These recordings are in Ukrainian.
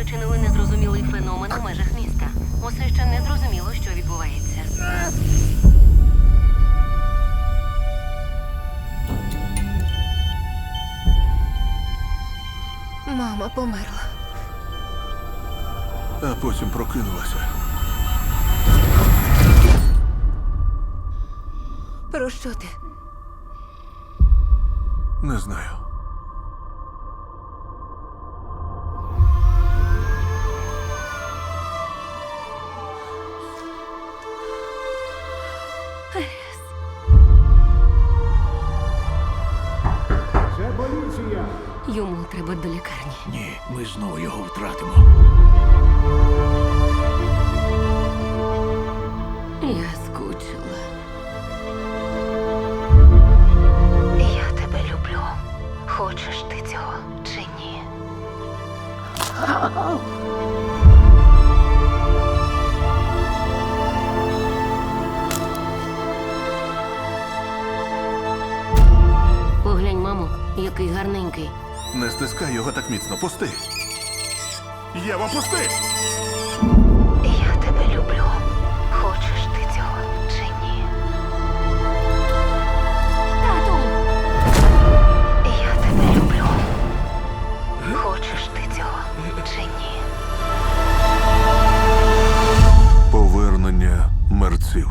спричинили незрозумілий феномен у межах міста. Усе ще не зрозуміло, що відбувається. Мама померла. а потім прокинулася. Про що ти? Не знаю. До лікарні. Ні, ми знову його втратимо. Я скучила. Я тебе люблю. Хочеш ти цього чи ні? Поглянь, мамо, який гарненький. Не стискай його так міцно. Пусти. Єва, пусти! Я тебе люблю. Хочеш ти цього чи ні? Тату! Я тебе люблю. Хочеш ти цього чи ні? Повернення мерців.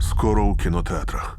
Скоро у кінотеатрах.